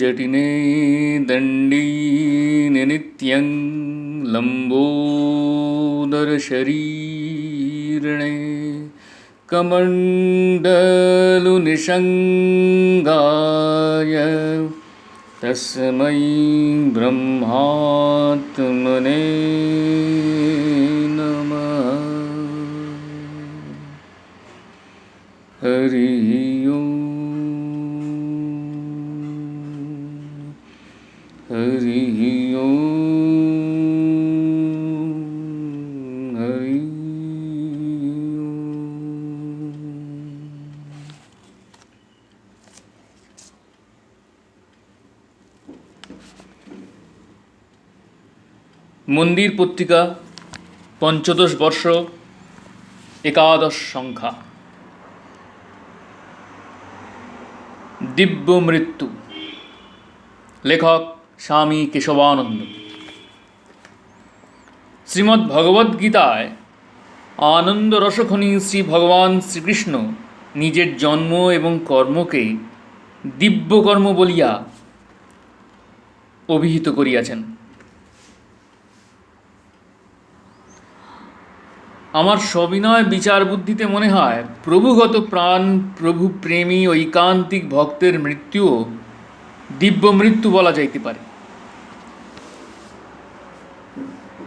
जटिने दण्डीनि नित्यं लम्बोदरशरीरिणे कमण्डलुनिषङ्गाय तस्मै ब्रह्मात्मने মন্দির পত্রিকা, পঞ্চদশ বর্ষ, একাদশ সংখ্যা। দিব্য মৃত্যু। লেখক স্বামী কেশবানন্দ। শ্রীমদ্ ভগবদ্গীতায় আনন্দ রসখনি শ্রী ভগবান শ্রীকৃষ্ণ নিজের জন্ম এবং কর্মকে দিব্যকর্ম বলিয়া অভিহিত করিয়াছেন। আমার সবিনয় বিচার বুদ্ধিতে মনে হয়, প্রভুগত প্রাণ, প্রভু প্রেমী ঐকান্তিক ভক্তের মৃত্যুও দিব্য মৃত্যু বলা যাইতে পারে।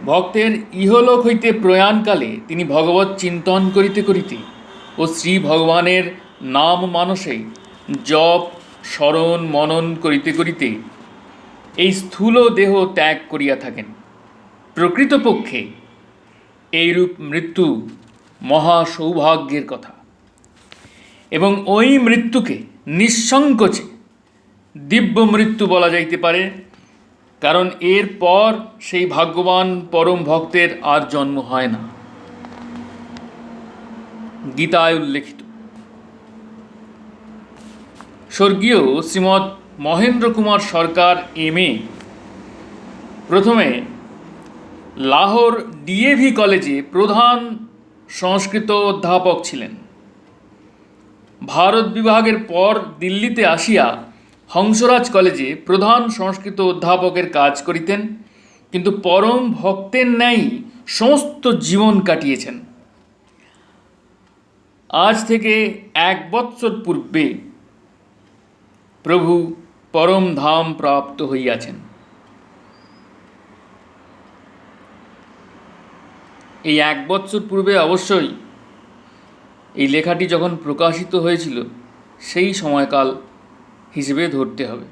ভক্তের ইহলোক হইতে প্রয়াণকালে তিনি ভগবত চিন্তন করিতে করিতে ও শ্রী ভগবানের নাম মানসে জপ, স্মরণ, মনন করিতে করিতে এই স্থূল দেহ ত্যাগ করিয়া থাকেন। প্রকৃতপক্ষে এইরূপ মৃত্যু মহা সৌভাগ্যের কথা। এবং ওই মৃত্যুকে নিঃসংকোচে দিব্য মৃত্যু বলা যাইতে পারে, কারণ এর পর সেই ভাগ্যবান পরম ভক্তের আর জন্ম হয় না। গীতায় উল্লেখিত। স্বর্গীয় শ্রীমৎ মহেন্দ্র কুমার সরকার এম এ প্রথমে লাহোর ডিএভি কলেজে প্রধান সংস্কৃত অধ্যাপক ছিলেন। ভারত বিভাগের পর দিল্লিতে আসিয়া হংসরাজ কলেজে প্রধান সংস্কৃত অধ্যাপকের কাজ করিতেন, কিন্তু পরম ভক্তের ন্যায় সমস্ত জীবন কাটিয়েছেন। আজ থেকে এক বৎসর পূর্বে প্রভু পরম ধাম প্রাপ্ত হইয়াছেন। এই এক বৎসর পূর্বে অবশ্যই এই লেখাটি যখন প্রকাশিত হয়েছিল, সেই সময়কাল হিসেবে ধরতে হবে।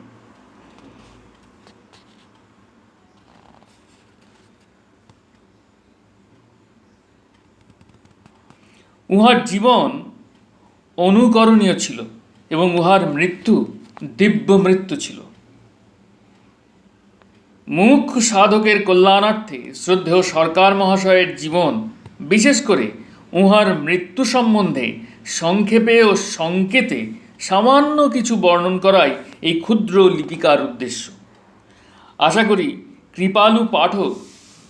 উহার জীবন অনুকরণীয় ছিল এবং উহার মৃত্যু দিব্য মৃত্যু ছিল। মুখ্য সাধকের কল্যাণার্থে শ্রদ্ধেয় সরকার মহাশয়ের জীবন, বিশেষ করে উহার মৃত্যু সম্বন্ধে সংক্ষেপে ও সংকেতে সামান্য কিছু বর্ণন করাই এই ক্ষুদ্র লিপিকার উদ্দেশ্য। আশা করি কৃপালু পাঠক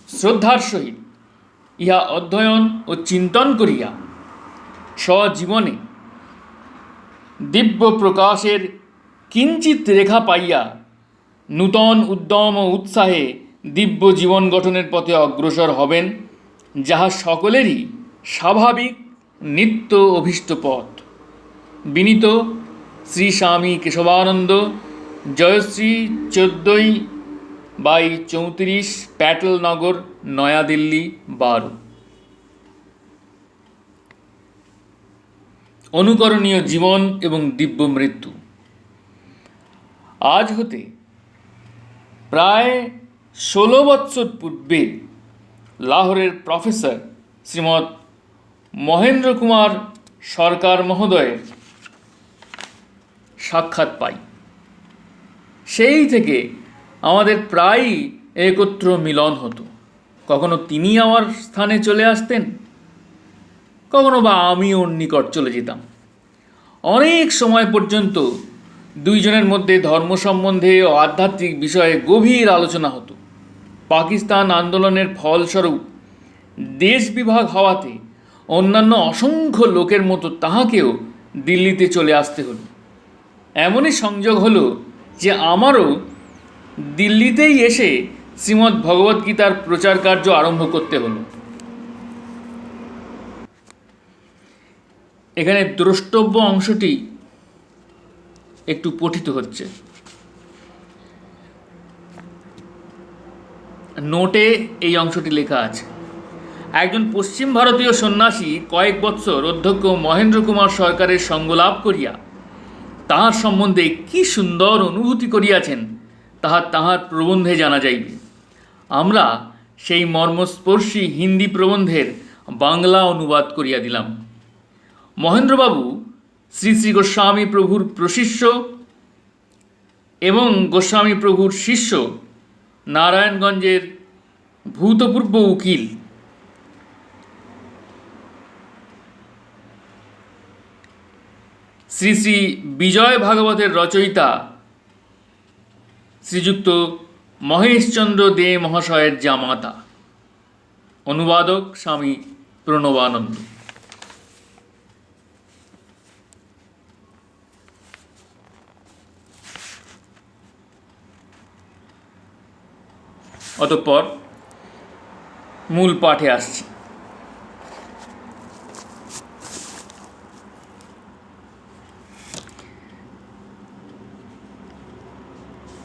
শ্রদ্ধার সহিত ইহা অধ্যয়ন ও চিন্তন করিয়া স্বজীবনে দিব্য প্রকাশের কিঞ্চিত রেখা পাইয়া নূতন উদ্যম ও উৎসাহে দিব্য জীবন গঠনের পথে অগ্রসর হবেন, যাহা সকলেরই স্বাভাবিক নিত্য অভীষ্ট পথ। বিনীত শ্রী স্বামী কেশবানন্দ, জয়শ্রী চোদ্দোই বাই চৌত্রিশ প্যাটেলনগর নয়াদিল্লি, বারো। অনুকরণীয় জীবন এবং দিব্য মৃত্যু। আজ হতে প্রায় ষোলো বৎসর পূর্বে লাহোরের প্রফেসর শ্রীমৎ মহেন্দ্র কুমার সরকার মহোদয়ের সাক্ষাৎ পাই। সেই থেকে আমাদের প্রায়ই একত্র মিলন হতো। কখনো তিনি আমার স্থানে চলে আসতেন, কখনো বা আমি ওর নিকট চলে যেতাম। অনেক সময় পর্যন্ত দুইজনের মধ্যে ধর্ম সম্বন্ধে ও আধ্যাত্মিক বিষয়ে গভীর আলোচনা হতো। পাকিস্তান আন্দোলনের ফলস্বরূপ দেশ বিভাগ হওয়াতে অন্যান্য অসংখ্য লোকের মতো তাহাকেও দিল্লিতে চলে আসতে হলো। এমনই সংযোগ হলো যে আমারও দিল্লিতেই এসে শ্রীমদ্ ভগবদ্গীতার প্রচার কার্য আরম্ভ করতে হলো। এখানে দ্রষ্টব্য অংশটি একটু পঠিত হচ্ছে। নোটে এই অংশটি লেখা আছে। একজন পশ্চিম ভারতীয় সন্ন্যাসী কয়েক বৎসর অধ্যক্ষ মহেন্দ্র কুমার সরকারের সঙ্গলাভ করিয়া তাহার সম্বন্ধে কি সুন্দর অনুভূতি করিয়াছেন, তাহা তাহার প্রবন্ধে জানা যাইবে। আমরা সেই মর্মস্পর্শী হিন্দি প্রবন্ধের বাংলা অনুবাদ করিয়া দিলাম। মহেন্দ্রবাবু শ্রী শ্রী গোস্বামী প্রভুর প্রশিষ্য এবং গোস্বামী প্রভুর শিষ্য নারায়ণগঞ্জের ভূতপূর্ব উকিল। শ্রী শ্রী বিজয় ভাগবতের রচয়িতা শ্রীযুক্ত মহেশচন্দ্র দে মহাশয়ের জামাতা। অনুবাদক স্বামী প্রণবানন্দ। অতঃপর মূল পাঠে আসছি।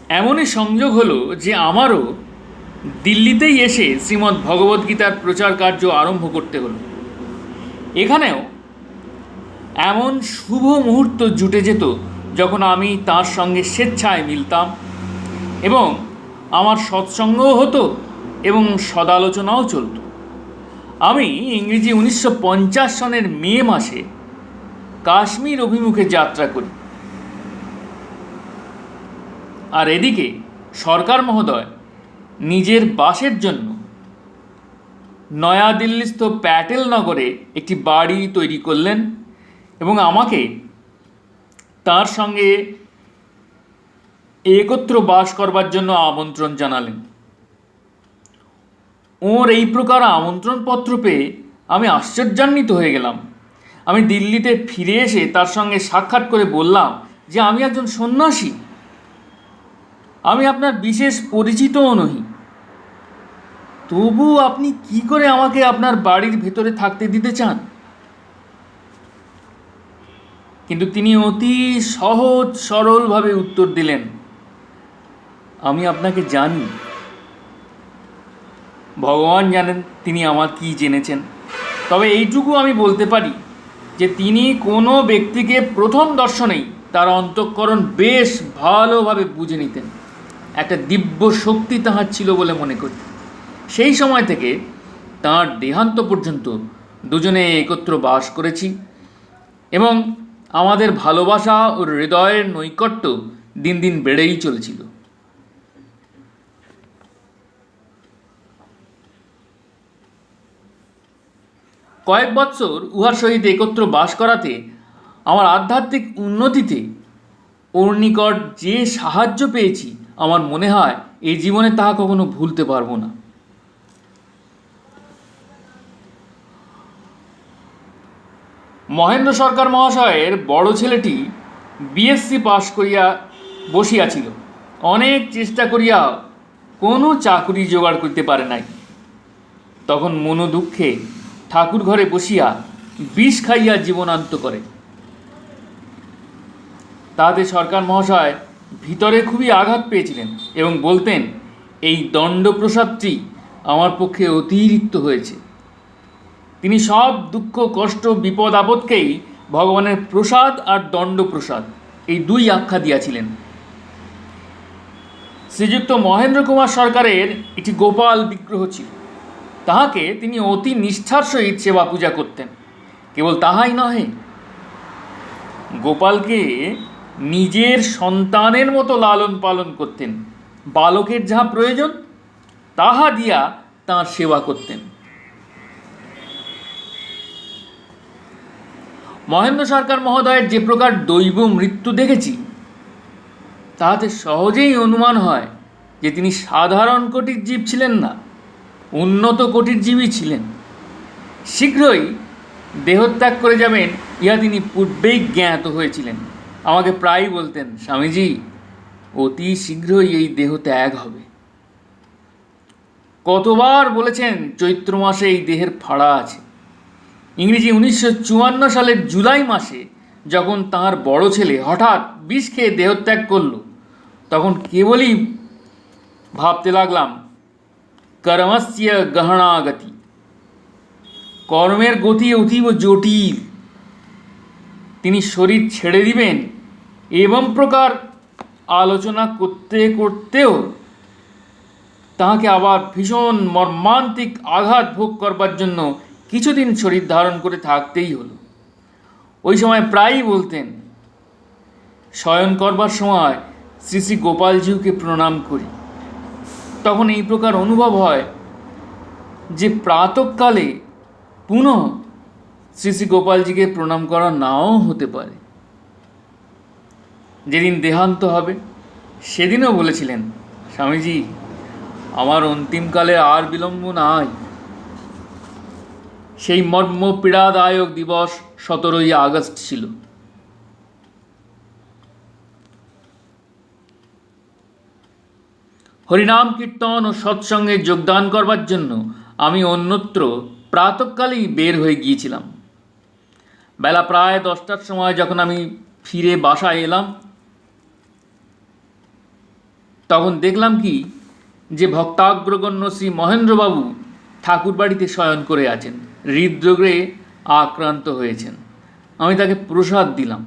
এমনই সংযোগ হলো যে আমারও দিল্লিতেই এসে শ্রীমদ্ ভগবদ্গীতার প্রচার কার্য আরম্ভ করতে হলো। এখানেও এমন শুভ মুহূর্ত জুটে যেত যখন আমি তার সঙ্গে স্বেচ্ছায় মিলতাম এবং আমার সৎসঙ্গও হতো এবং সদালোচনাও চলত। আমি ইংরেজি উনিশশো পঞ্চাশ সনের মে মাসে কাশ্মীর অভিমুখে যাত্রা করি। আর এদিকে সরকার মহোদয় নিজের বাসের জন্য নয়াদিল্লিস্থ প্যাটেল নগরে একটি বাড়ি তৈরি করলেন এবং আমাকে তার সঙ্গে একত্র বাস করবার জন্য আমন্ত্রণ জানালেন। ওর এই প্রকার আমন্ত্রণপত্র পেয়ে আমি আশ্চর্যান্বিত হয়ে গেলাম। আমি দিল্লিতে ফিরে এসে তার সঙ্গে সাক্ষাৎ করে বললাম যে, আমি একজন সন্ন্যাসী। আমি আপনার বিশেষ পরিচিতও নহি। তবু আপনি কি করে আমাকে আপনার বাড়ির ভেতরে থাকতে দিতে চান? কিন্তু তিনি অতি সহজ সরলভাবে উত্তর দিলেন আমি আপনাকে জানি। ভগবান জানেন তিনি আমার কি জেনেছেন। তবে এইটুকু আমি বলতে পারি যে তিনি কোনো ব্যক্তিকে প্রথম দর্শনেই তার অন্তঃকরণ বেশ ভালোভাবে বুঝে নিতেন। একটা দিব্য শক্তি তাহার ছিল বলে মনে করি সেই সময় থেকে তাঁর দেহান্ত পর্যন্ত দুজনে একত্র বাস করেছি এবং আমাদের ভালোবাসা ও হৃদয়ের নৈকট্য দিন দিন বেড়েই চলেছিল। কয়েক বৎসর উহার সহিত একত্র বাস করাতে আমার আধ্যাত্মিক উন্নতিতে ওর নিকট যে সাহায্য পেয়েছি, আমার মনে হয় এই জীবনে তাহা কখনো ভুলতে পারব না। মহেন্দ্র সরকার মহাশয়ের বড় ছেলেটি বিএসসি পাশ করিয়া বসিয়াছিল। অনেক চেষ্টা করিয়া কোনো চাকুরি জোগাড় করতে পারে নাই। তখন মনো দুঃখে ঠাকুর ঘরে বসিয়া বিষ খাইয়া জীবনান্ত করে। তাহাতে সরকার মহাশয় ভিতরে খুবই আঘাত পেয়েছিলেন এবং বলতেন, এই দণ্ডপ্রসাদটি আমার পক্ষে অতিরিক্ত হয়েছে। তিনি সব দুঃখ, কষ্ট, বিপদ, আপদকেই ভগবানের প্রসাদ আর দণ্ডপ্রসাদ এই দুই আখ্যা দিয়াছিলেন। শ্রীযুক্ত মহেন্দ্র কুমার সরকারের একটি গোপাল বিগ্রহ ছিল। তাহাকে তিনি অতি নিষ্ঠার সহিত সেবা পূজা করতেন। কেবল তাহাই নহে, গোপালকে নিজের সন্তানের মতো লালন পালন করতেন। বালকের যাহা প্রয়োজন, তাহা দিয়া তাঁর সেবা করতেন। মহেন্দ্র সরকার মহোদয়ের যে প্রকার দৈব মৃত্যু দেখেছি, তাহাতে সহজেই অনুমান হয় যে তিনি সাধারণ কোটির জীব ছিলেন না। উন্নত কোটির জীবই ছিলেন। শীঘ্রই দেহত্যাগ করে যাবেন ইহা তিনি পূর্বেই জ্ঞাত হয়েছিলেন। আমাকে প্রায়ই বলতেন, স্বামীজি, অতি শীঘ্রই এই দেহ ত্যাগ হবে। কতবার বলেছেন, চৈত্র মাসে এই দেহের ফাড়া আছে। ইংরেজি উনিশশো চুয়ান্ন সালের জুলাই মাসে যখন তার বড় ছেলে হঠাৎ বিষ খেয়ে দেহত্যাগ করল, তখন কেবলই ভাবতে লাগলাম কর্মস্য গহনা গতি কর্মের গতি অতীব জটিল। তিনি শরীর ছেড়ে দিবেন এবং প্রকার আলোচনা করতে করতেও তাহাকে আবার ভীষণ মর্মান্তিক আঘাত ভোগ করবার জন্য কিছুদিন শরীর ধারণ করে থাকতেই হলো। ওই সময় প্রায়ই বলতেন, শয়ন করবার সময় শ্রী শ্রী গোপালজিউকে প্রণাম করি। তখন এই প্রকার অনুভব হয় যে প্রাতকালে পুনঃ শ্রী শ্রী গোপালজিকে প্রণাম করা নাও হতে পারে। যেদিন দেহান্ত হবে, সেদিনও বলেছিলেন, স্বামীজি, আমার অন্তিমকালে আর বিলম্ব নাই। সেই মর্ম পীড়াদায়ক দিবস সতেরোই আগস্ট ছিল। হরিনাম কীর্তন ও সৎসঙ্গে যোগদান করবার জন্য আমি অন্যত্র প্রাতকালেই বের হয়ে গিয়েছিলাম। বেলা প্রায় দশটার সময় যখন আমি ফিরে বাসায় এলাম, তখন দেখলাম কি যে ভক্তাগ্রগণ্য শ্রী মহেন্দ্রবাবু ঠাকুর বাড়িতে শয়ন করে আছেন, হৃদরোগে আক্রান্ত হয়েছেন। আমি তাকে প্রসাদ দিলাম।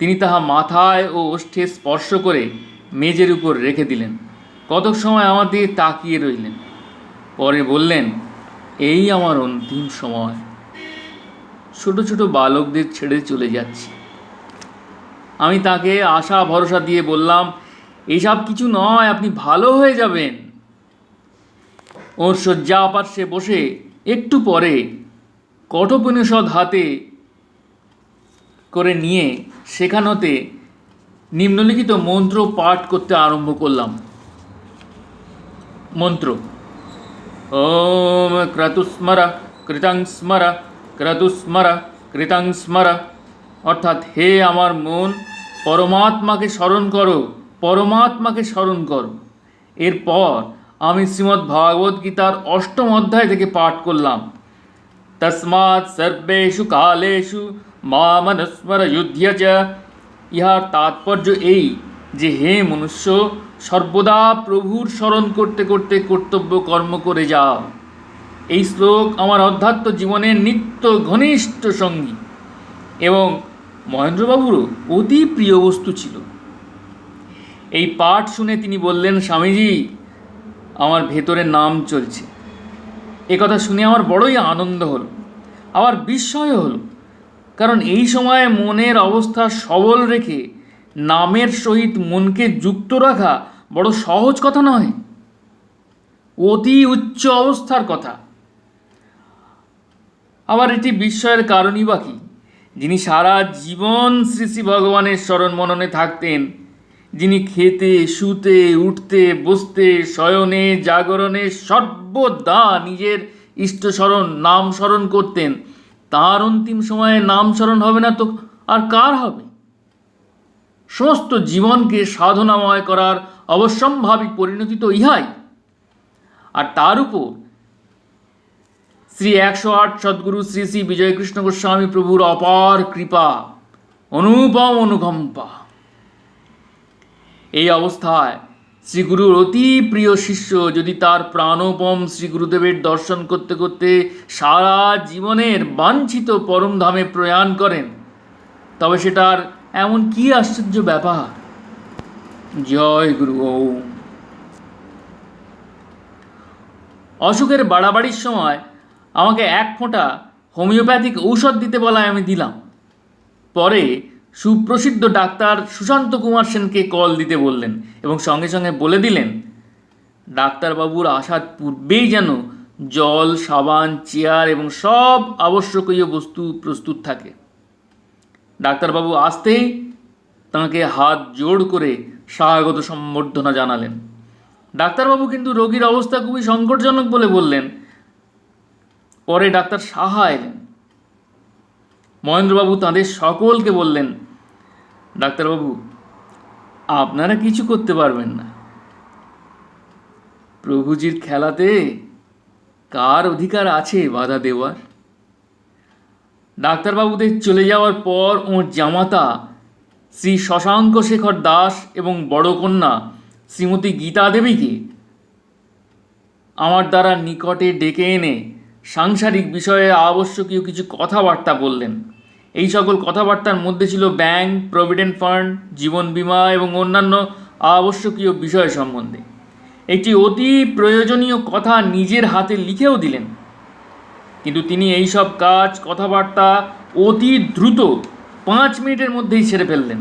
তিনি তাহা মাথায় ও ওষ্ঠে স্পর্শ করে মেজের উপর রেখে দিলেন। কতক সময় আমার দিকে তাকিয়ে রইলেন। পরে বললেন, এই আমার অন্তিম সময়। ছোট ছোট বালকদের ছেড়ে চলে যাচ্ছি। আমি তাকে আশা, ভরসা দিয়ে বললাম এইসব কিছু নয়, আপনি ভালো হয়ে যাবেন। ওর শয্যা পার্শ্বে বসে একটু পরে কঠোপনিষদ হাতে করে নিয়ে সেখানতে নিম্নলিখিত মন্ত্র পাঠ করতে আরম্ভ করলাম। মন্ত্র। ওম ক্রতুস্মর, কৃতং স্মর, ক্রতুস্মর, কৃতং স্মর। অর্থাৎ হে আমার মন, পরমাত্মাকে স্মরণ করো, পরমাত্মাকে স্মরণ করো। এরপর আমি শ্রীমদ্ ভাগবত গীতার অষ্টম অধ্যায় থেকে পাঠ করলাম। তসমাৎ সর্বেষু কালেষু মামনস্মর, যুদ্ধ চ। ইহার তাৎপর্য এই যে হে মনুষ্য সর্বদা প্রভুর স্মরণ করতে করতে কর্তব্য কর্ম করে যাও। এই শ্লোক আমার অধ্যাত্ম জীবনের নিত্য ঘনিষ্ঠ সঙ্গী এবং মহেন্দ্রবাবুরও অতি প্রিয় বস্তু ছিল। এই পাঠ শুনে তিনি বললেন, স্বামীজি, আমার ভেতরে নাম চলছে। এ কথা শুনে আমার বড়ই আনন্দ হলো, আবার বিস্ময় হলো। কারণ এই সময়ে মনের অবস্থা সবল রেখে নামের সহিত মনকে যুক্ত রাখা বড় সহজ কথা নয়। অতি উচ্চ অবস্থার কথা। আবার এটি বিস্ময়ের কারণই বা কি? যিনি সারা জীবন শ্রী শ্রী ভগবানের স্মরণ মননে থাকতেন, যিনি খেতে, শুতে, উঠতে, বসতে, শয়নে, জাগরণে সর্বদা নিজের ইষ্টস্মরণ নাম স্মরণ করতেন, তার অন্তিম সময়ে নাম স্মরণ হবে না তো আর কার হবে? সমস্ত জীবনকে সাধনাময় করার অবশ্যম্ভাবী পরিণতি তো ইহাই। আর তার উপর শ্রী একশো আট সদ্গুরু শ্রী শ্রী বিজয়কৃষ্ণ গোস্বামী প্রভুর অপার কৃপা, অনুপম অনুকম্পা। এই অবস্থায় শ্রীগুরুর অতি প্রিয় শিষ্য যদি তার প্রাণোপম শ্রী গুরুদেবের দর্শন করতে করতে সারা জীবনের বাঞ্ছিত পরমধামে প্রয়াণ করেন, তবে সেটার এমন কি আশ্চর্য ব্যাপার? জয় গুরু অসুখের বাড়াবাড়ির সময় আমাকে এক ফোঁটা হোমিওপ্যাথিক ঔষধ দিতে বলায় আমি দিলাম। পরে সুপ্রসিদ্ধ ডাক্তার সুশান্ত কুমার সেনকে কল দিতে বললেন এবং সঙ্গে সঙ্গে বলে দিলেন, ডাক্তারবাবুর আসার পূর্বেই যেন জল, সাবান, চেয়ার এবং সব আবশ্যকীয় বস্তু প্রস্তুত থাকে। ডাক্তারবাবু আসতেই তাঁকে হাত জোড় করে স্বাগত সম্বর্ধনা জানালেন। ডাক্তারবাবু কিন্তু রোগীর অবস্থা খুবই সংকটজনক বলে বললেন। পরে ডাক্তার সাহা এলেন। মহেন্দ্রবাবু তাঁদের সকলকে বললেন, ডাক্তারবাবু, আপনারা কিছু করতে পারবেন না। প্রভুজির খেলাতে কার অধিকার আছে বাধা দেওয়ার? ডাক্তারবাবুদের চলে যাওয়ার পর ওর জামাতা শ্রী শশাঙ্ক শেখর দাস এবং বড় কন্যা শ্রীমতী গীতা দেবীকে আমার দ্বারা নিকটে ডেকে এনে সাংসারিক বিষয়ে আবশ্যকীয় কিছু কথাবার্তা বললেন। এই সকল কথাবার্তার মধ্যে ছিল ব্যাংক, প্রভিডেন্ট ফান্ড, জীবন বীমা এবং অন্যান্য আবশ্যকীয় বিষয় সম্বন্ধে। একটি অতি প্রয়োজনীয় কথা নিজের হাতে লিখেও দিলেন। কিন্তু তিনি এই সব কাজ, কথাবার্তা অতি দ্রুত পাঁচ মিনিটের মধ্যেই সেরে ফেললেন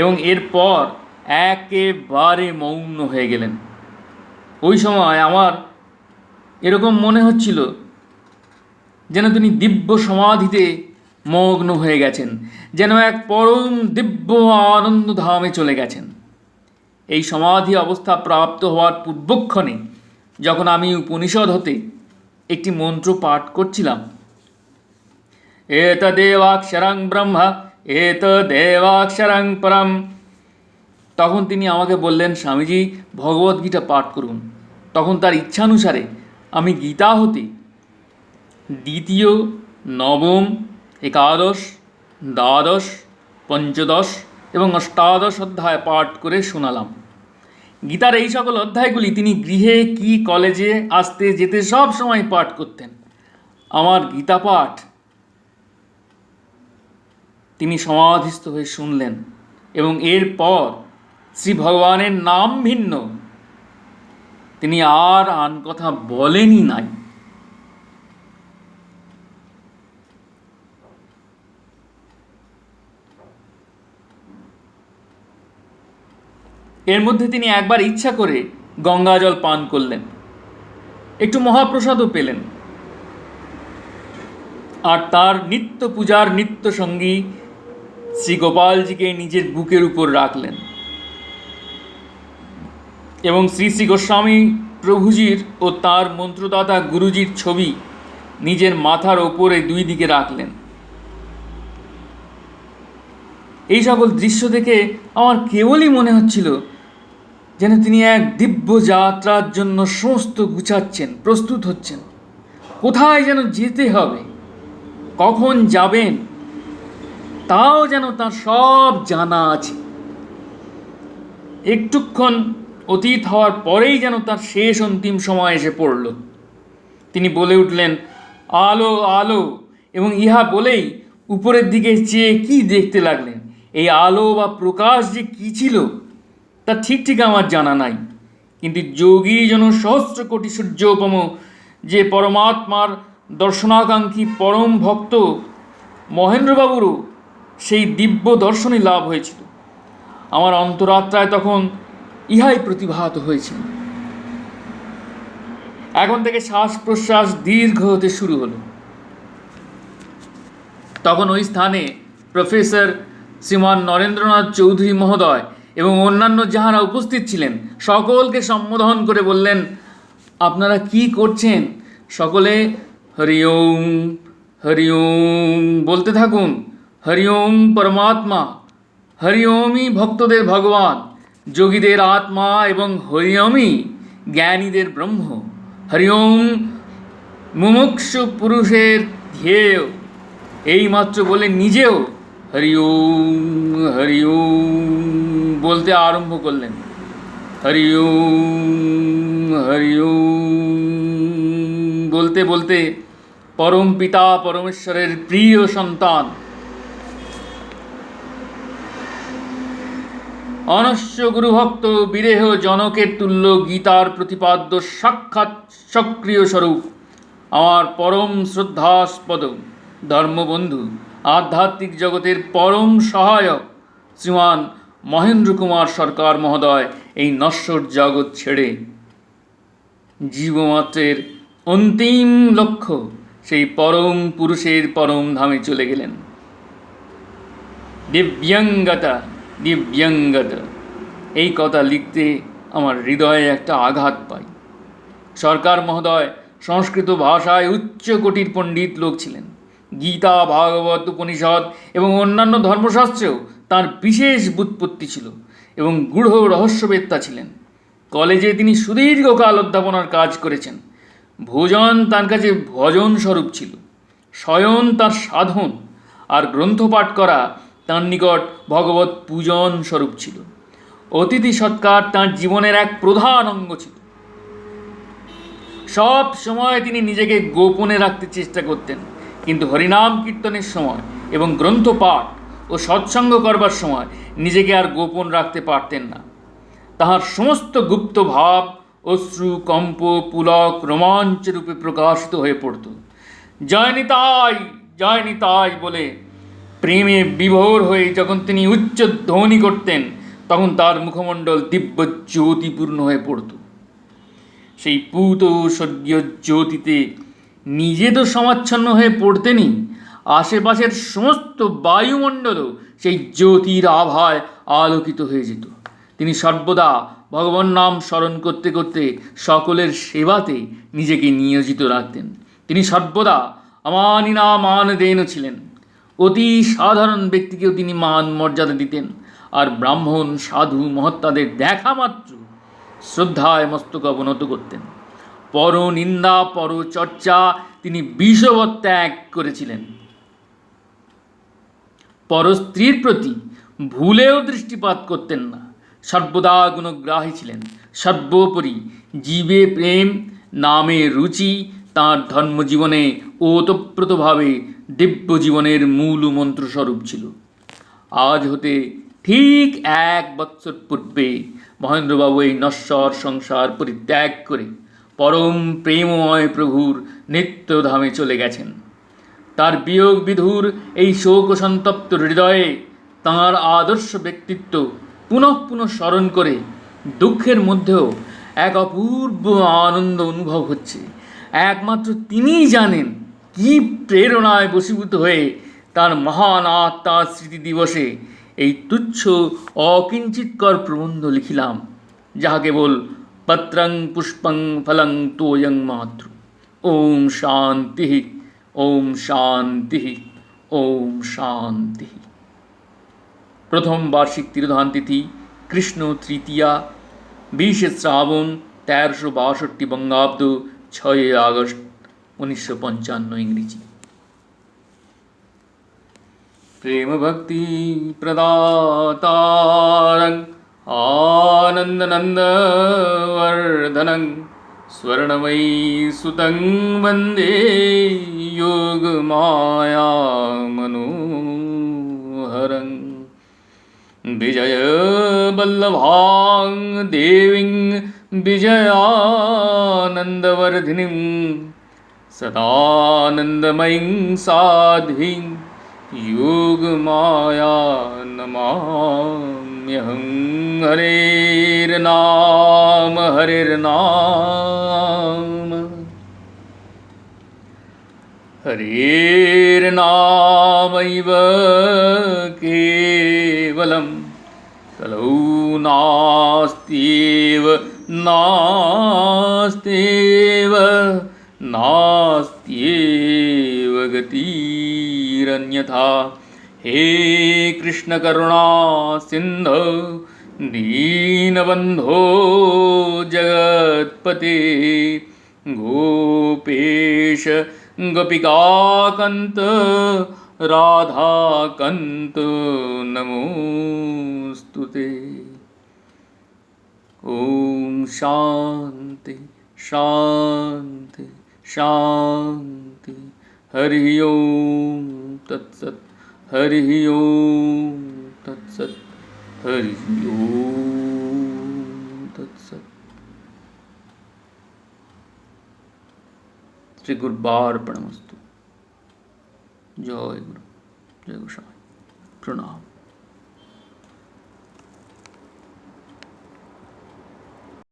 এবং এরপর একেবারে মৌন হয়ে গেলেন। ওই সময় আমার এরকম মনে হচ্ছিল যেন তিনি দিব্য সমাধিতে মগ্ন হয়ে গেছেন, যেন এক পরম দিব্য আনন্দ ধামে চলে গেছেন। এই সমাধি অবস্থা প্রাপ্ত হওয়ার পূর্বক্ষণে যখন আমি উপনিষদ হতে একটি মন্ত্র পাঠ করছিলাম এত দেবাক্ষরং ব্রহ্ম এত দেবাক্ষরং পরম তখন তিনি আমাকে বললেন, স্বামীজি ভগবদ্গীতা পাঠ করুন। তখন তার ইচ্ছানুসারে আমি গীতা হতে দ্বিতীয়, নবম, একাদশ, দ্বাদশ, পঞ্চদশ এবং অষ্টাদশ অধ্যায় পাঠ করে শোনালাম। গীতার এই সকল অধ্যায়গুলি তিনি গৃহে কি কলেজে আসতে যেতে সব সময় পাঠ করতেন। আমার গীতা পাঠ তিনি সমাধিস্থ হয়ে শুনলেন এবং এরপর শ্রী ভগবানের নাম ভিন্ন। তিনি আর আন কথা বলেনই নাই। এর মধ্যে তিনি একবার ইচ্ছা করে গঙ্গা জল পান করলেন। একটু মহাপ্রসাদও পেলেন। আর তার নিত্য পূজার নিত্য সঙ্গী শ্রী গোপালজিকে নিজের বুকের উপর রাখলেন। এবং শ্রী শ্রী গোস্বামী প্রভুজির ও তার মন্ত্রদাতা গুরুজির ছবি নিজের মাথার ওপরে দুই দিকে রাখলেন। এই সকল দৃশ্য দেখে আমার কেবলই মনে হচ্ছিল যেন তিনি এক দিব্য যাত্রার জন্য সমস্ত গুছাচ্ছেন, প্রস্তুত হচ্ছেন। কোথায় যেন যেতে হবে? কখন যাবেন? তাও যেন তার সব জানা আছে। একটুক্ষণ অতীত হওয়ার পরেই যেন তার শেষ অন্তিম সময় এসে পড়ল। তিনি বলে উঠলেন, আলো আলো। এবং ইহা বলেই উপরের দিকে চেয়ে কি দেখতে লাগলেন? এই আলো বা প্রকাশ যে কী ছিল, তা ঠিক ঠিক আমার জানা নাই। কিন্তু যোগী যেন সহস্র কোটি সূর্যোপম, যে পরমাত্মার দর্শনাকাঙ্ক্ষী পরম ভক্ত মহেন্দ্রবাবুরও সেই দিব্য দর্শনই লাভ হয়েছিল। আমার অন্তরাত্রায় তখন ইহাই প্রতিভাত হয়েছিল। এখন থেকে শ্বাস প্রশ্বাস দীর্ঘ হতে শুরু হলো। তখন ওই স্থানে প্রফেসর শ্রীমান নরেন্দ্রনাথ চৌধুরী মহোদয় এবং অন্যান্য যাহারা উপস্থিত ছিলেন, সকলকে সম্বোধন করে বললেন, আপনারা কি করছেন? সকলে, হরি ওম হরি ওম, বলতে থাকুন। হরি ওম পরমাত্মা হরি ওমই ভক্তদের ভগবান, যোগীদের আত্মা এবং হরি ওমই জ্ঞানীদের ব্রহ্ম। হরি ওম মুমুক্ষু পুরুষের ধ্যেয়। এইমাত্র বলে নিজেও হরি ওম হরি ওম বলতে আরম্ভ করলেন। হরি ওম হরি ওম বলতে বলতে পরম পিতা পরমেশ্বরের প্রিয় সন্তান। অনস্য গুরুভক্ত বিরেহ জনকের তুল্য গীতার প্রতিপাদ্য সাক্ষাৎ সক্রিয় স্বরূপ। আমার পরম শ্রদ্ধাস্পদ ধর্মবন্ধু, আধ্যাত্মিক জগতের পরম সহায়ক শ্রীমান মহেন্দ্র কুমার সরকার মহোদয়, এই নশ্বর জগৎ ছেড়ে। জীবমাত্রের অন্তিম লক্ষ্য সেই পরম পুরুষের পরম ধামে চলে গেলেন। দিব্যাঙ্গতা দিব্যাঙ্গতা এই কথা লিখতে আমার হৃদয়ে একটা আঘাত পাই। সরকার মহোদয় সংস্কৃত ভাষায় উচ্চ কোটির পণ্ডিত লোক ছিলেন। গীতা, ভাগবত উপনিষদ এবং অন্যান্য ধর্মশাস্ত্রেও তার বিশেষ বুৎপত্তি ছিল এবং গূঢ় রহস্যবেত্তা ছিলেন। কলেজে তিনি সুদীর্ঘকাল অধ্যাপনার কাজ করেছেন। ভোজন তার কাছে ভজন স্বরূপ ছিল। শয়ন তার সাধন আর গ্রন্থপাঠ করা তার নিকট ভগবত পূজন স্বরূপ ছিল। অতিথি সৎকার তাঁর জীবনের এক প্রধান অঙ্গ ছিল। সব সময় তিনি নিজেকে গোপনে রাখতে চেষ্টা করতেন, কিন্তু হরিনাম কীর্তনের সময় এবং গ্রন্থ পাঠ ও সৎসঙ্গ করবার সময় নিজেকে আর গোপন রাখতে পারতেন না। তাহার সমস্ত গুপ্ত ভাব, অশ্রু, কম্প, পুলক, রোমাঞ্চ রূপে প্রকাশিত হয়ে পড়ত। জয় নিতাই জয় নিতাই বলে প্রেমে বিভোর হয়ে যখন তিনি উচ্চ ধ্বনি করতেন, তখন তার মুখমণ্ডল দিব্য জ্যোতিপূর্ণ হয়ে পড়ত। সেই পুত স্বর্গীয় জ্যোতিতে নিজে তো সমাচ্ছন্ন হয়ে পড়তেনই, আশেপাশের সমস্ত বায়ুমণ্ডলও সেই জ্যোতির আভায় আলোকিত হয়ে যেত। তিনি সর্বদা ভগবান নাম স্মরণ করতে করতে সকলের সেবাতে নিজেকে নিয়োজিত রাখতেন। তিনি সর্বদা আমানিনা মান দেন ছিলেন। অতি সাধারণ ব্যক্তিকেও তিনি মান মর্যাদা দিতেন। আর ব্রাহ্মণ, সাধু মহাত্মাদের দেখা মাত্র শ্রদ্ধায় মস্তক অবনত করতেন। পর নিন্দা, পর চর্চা তিনি বিষবৎ ত্যাগ করেছিলেন। পর স্ত্রীর প্রতি ভুলেও দৃষ্টিপাত করতেন না। সর্বদা গুণগ্রাহী ছিলেন। সর্বোপরি জীবে প্রেম, নামে রুচি, তাঁর ধর্মজীবনে ওতপ্রোতভাবে দিব্য জীবনের মূল মন্ত্রস্বরূপ ছিল। আজ হতে ঠিক এক বৎসর পূর্বে মহেন্দ্রবাবু এই নশ্বর সংসার পরিত্যাগ করে পরম প্রেমময় প্রভুর নিত্যধামে চলে গেছেন। তার বিয়োগ বিধুর এই শোক সন্তপ্ত হৃদয়ে তাঁর আদর্শ ব্যক্তিত্ব পুনঃ পুনঃ স্মরণ করে দুঃখের মধ্যেও এক অপূর্ব আনন্দ অনুভব হচ্ছে। একমাত্র তিনিই জানেন কি প্রেরণায় বশীভূত হয়ে তার মহান আত্মার স্মৃতি দিবসে এই তুচ্ছ অকিঞ্চিৎকর প্রবন্ধ লিখিলাম, যাহা কেবল পত্রং পুষ্পং ফলং তোয়ং মাতৃ। ওম শান্তি ওম শান্তি ওম শান্তি। প্রথম বার্ষিক তিরোধান তিথি, কৃষ্ণ তৃতীয়া, বিশে শ্রাবণ তেরোশো বাষট্টি বঙ্গাব্দ, ছয় আগস্ট। उन्नीसशो पंचानवे इंग्रजी प्रेम भक्ति प्रदातारं आनन्दनन्दवर्धनं स्वर्णमयी सुतं मनोहर विजय बल्लभांग देवीं विजयानन्दवर्धिनीं સદાનંદમયીં સાધીં યુગમાયા નમામ્યહં હરેર્નામ હરેર્નામ હરેર્નામૈવ કેવલમ કલૌ નાસ્ત્યેવ નાસ્ત્યેવ नास्त्येव गतिरन्यथा हे कृष्णकरुणा सिन्ध, दीनबन्धो जगत्पते, गोपेश गोपिकाकन्त, राधाकन्त नमोऽस्तु ते। ॐ शान्ति शान्ति। शांति। हरि ओम तत्सत हरि ओम तत्सत हरि ओम तत्सत श्री गुरुवार प्रणमस्तु। जय गुरु। जय गुरु प्रणाम।